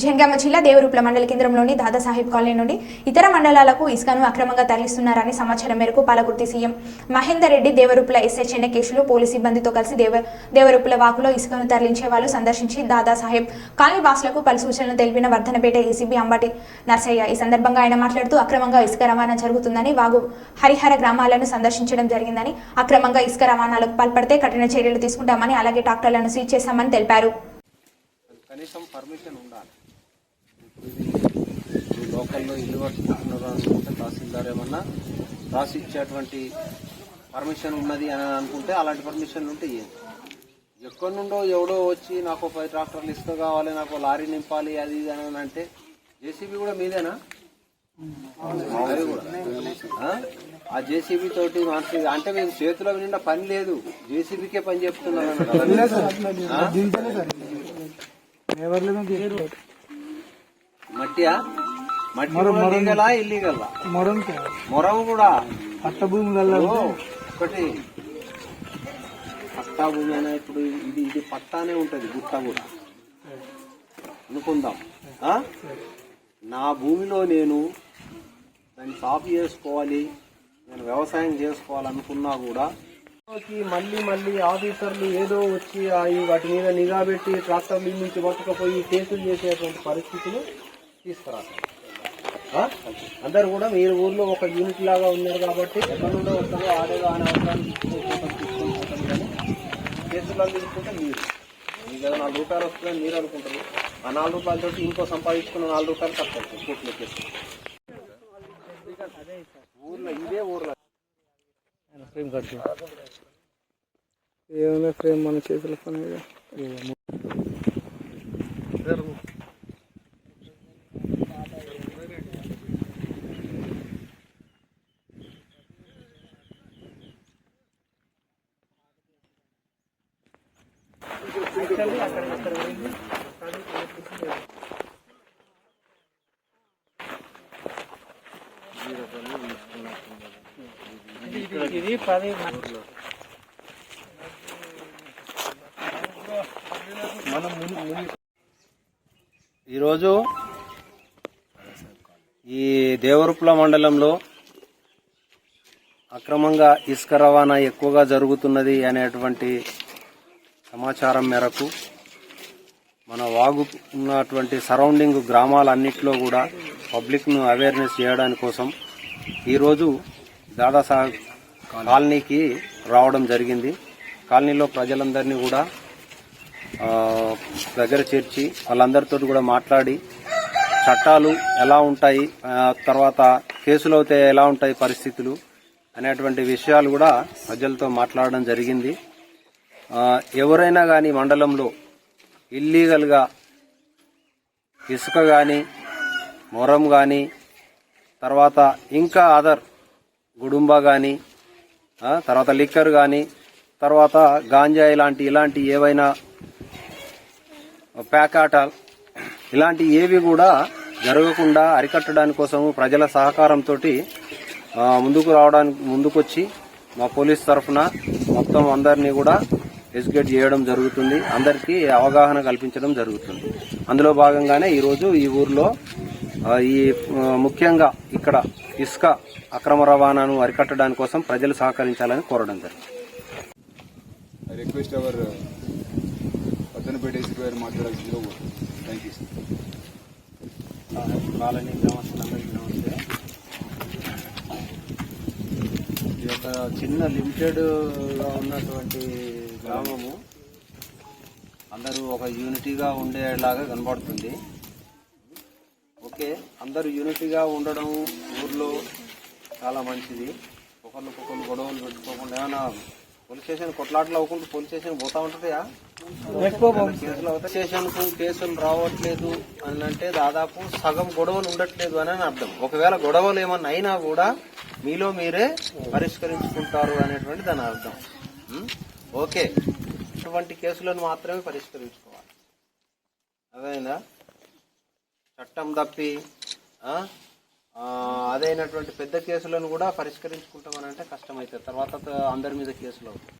జనగామ జిల్లా దేవరూప్ల మండల కేంద్రంలోని దాదాసాహెబ్ కాలనీ నుండి ఇతర మండలాలకు ఇసుకను అక్రమంగా తరలిస్తున్నారని సమాచారం మేరకు పాలకుర్తి సీఎం మహేందర్ రెడ్డి దేవరూప్ల ఎస్ఐ చెన్నై కేసులో పోలీసు సిబ్బందితో కలిసి దేవ దేవరూప్ల వాకులో ఇసుకను తరలించే వాళ్ళు సందర్శించి దాదాసాహెబ్ కాలనీ వాసులకు పలు సూచనలు తెలిపిన వర్ధనపేట ఏసీబీ అంబటి నర్సయ్య. ఈ సందర్భంగా ఆయన మాట్లాడుతూ అక్రమంగా ఇసుక రవాణా జరుగుతుందని వాగు హరిహర గ్రామాలను సందర్శించడం జరిగిందని అక్రమంగా ఇసుక రవాణాలకు పాల్పడితే కఠిన చర్యలు తీసుకుంటామని అలాగే ట్రాక్టర్లను సీజ్ చేశామని తెలిపారు. కనీసం పర్మిషన్ ఉండాలి. లోకల్లో ఇల్లు కట్టుకుంటున్నారు అనుకుంటే తహసీల్దార్ ఏమన్నా రాసి ఇచ్చేటువంటి పర్మిషన్ ఉన్నది అని అనుకుంటే అలాంటి పర్మిషన్ ఉంటే ఎక్కడి నుండో ఎవడో వచ్చి నాకు పది ట్రాక్టర్లు ఇసుక కావాలి నాకు లారీ నింపాలి అది ఇది అని అంటే జేసీబీ కూడా మీదేనా? అది కూడా. ఆ? జేసీబీ తోటి మనకి అంటే మేము చేతిలో నిండా పని లేదు. జేసీబీకే పని చెప్తున్నాను? మట్టియా? మట్టి లీగలా ఇల్లీగలా మొరం మొరం కూడా? పట్ట భూములలో ఒకటి. పట్టా భూమి అయినా ఇప్పుడు ఇది ఇది పట్టానే ఉంటది గుట్ట కూడా. అనుకుందాం? నా భూమిలో నేను దాన్ని సాఫ్ చేసుకోవాలి నేను వ్యవసాయం చేసుకోవాలనుకున్నా కూడా మళ్ళీ మళ్ళీ ఆఫీసర్లు ఏదో వచ్చి వాటి మీద నిఘా పెట్టి ట్రాక్టర్లు నుంచి పట్టుకపోయి కేసులు చేసేటువంటి పరిస్థితులు తీసుకురాదు ఆ? అందరు కూడా మీరు ఊర్లో ఒక యూనిట్ లాగా ఉన్నారు కాబట్టి ఎక్కడ నుండో వస్తారో ఆడేదో ఆయన అవసరాన్ని తీసుకొని పోతాం, తీసుకొని పోతాం కానీ కేసులలో తీసుకుంటే మీరు. మీకు ఏదో నాలుగు రూపాయలు వస్తుందని మీరు అనుకుంటారు. ఆ నాలుగు రూపాయలతో ఇంకో సంపాదించుకున్న నాలుగు రూపాయలు తక్కువ కోర్టులో కేసు ఊర్లో ఇదే ఊర్లో. ఫ్రేమ్ కట్ ఏమైనా ఫ్రేమ్ మన చేతుల పని ఇది పది ఈరోజు ఈ దేవరుప్ల మండలంలో అక్రమంగా ఇసుక రవాణా ఎక్కువగా జరుగుతున్నది అనేటువంటి సమాచారం మేరకు మన వాగు ఉన్నటువంటి సరౌండింగ్ గ్రామాలన్నింటిలో కూడా పబ్లిక్ను అవేర్నెస్ చేయడానికి కోసం ఈరోజు దాదాసాహెబ్ కాలనీకి రావడం జరిగింది. కాలనీలో ప్రజలందరినీ కూడా దగ్గర చేర్చి వాళ్ళందరితో కూడా మాట్లాడి చట్టాలు ఎలా ఉంటాయి తర్వాత కేసులు అయితే ఎలా ఉంటాయి పరిస్థితులు అనేటువంటి విషయాలు కూడా ప్రజలతో మాట్లాడడం జరిగింది. ఎవరైనా కానీ మండలంలో ఇల్లీగల్గా ఇసుక కానీ మొరం కానీ తర్వాత ఇంకా అదర్ గుడుంబ కానీ తర్వాత లిక్కర్ కానీ తర్వాత గాంజా ఇలాంటి ఇలాంటి ఏవైనా ప్యాకాట ఇలాంటి ఏవి కూడా జరగకుండా అరికట్టడాని కోసం ప్రజల సహకారంతో ముందుకు రావడానికి ముందుకొచ్చి మా పోలీస్ తరఫున మొత్తం అందరినీ కూడా ఎడ్యుకేట్ చేయడం జరుగుతుంది. అందరికీ అవగాహన కల్పించడం జరుగుతుంది. అందులో భాగంగానే ఈరోజు ఈ ఊర్లో ఈ ముఖ్యంగా ఇక్కడ ఇసుక అక్రమ రవాణాను అరికట్టడానికి కోసం ప్రజలు సహకరించాలని కోరడం జరిగింది. థ్యాంక్ యూ కాలనీ గ్రామస్తులందరికీ నమస్తే ఇది ఒక చిన్న లిమిటెడ్గా ఉన్నటువంటి గ్రామము. అందరూ ఒక యూనిటీగా ఉండేలాగా కనబడుతుంది. ఓకే అందరూ యూనిటీగా ఉండడం ఊర్లో చాలా మంచిది. ఒకరికొకరు గొడవలు పెట్టుకోకుండా ఏమైనా పోలీస్ స్టేషన్ కొట్లాటలు అవ్వకుండా పోలీస్ స్టేషన్ పోతా ఉంటుందా? కేసులు అవుతాయి స్టేషన్కు కేసులు రావట్లేదు అని అంటే దాదాపు సగం గొడవలు ఉండట్లేదు అని అని అర్థం. ఒకవేళ గొడవలు ఏమన్నా అయినా కూడా మీలో మీరే పరిష్కరించుకుంటారు అనేటువంటి దాని అర్థం. ఓకే. ఇటువంటి కేసులను మాత్రమే పరిష్కరించుకోవాలి. అదేనా చట్టం తప్పి అదైనటువంటి పెద్ద కేసులను కూడా పరిష్కరించుకుంటామని అంటే కష్టమవుతుంది తర్వాత అందరి మీద కేసులు అవుతాయి.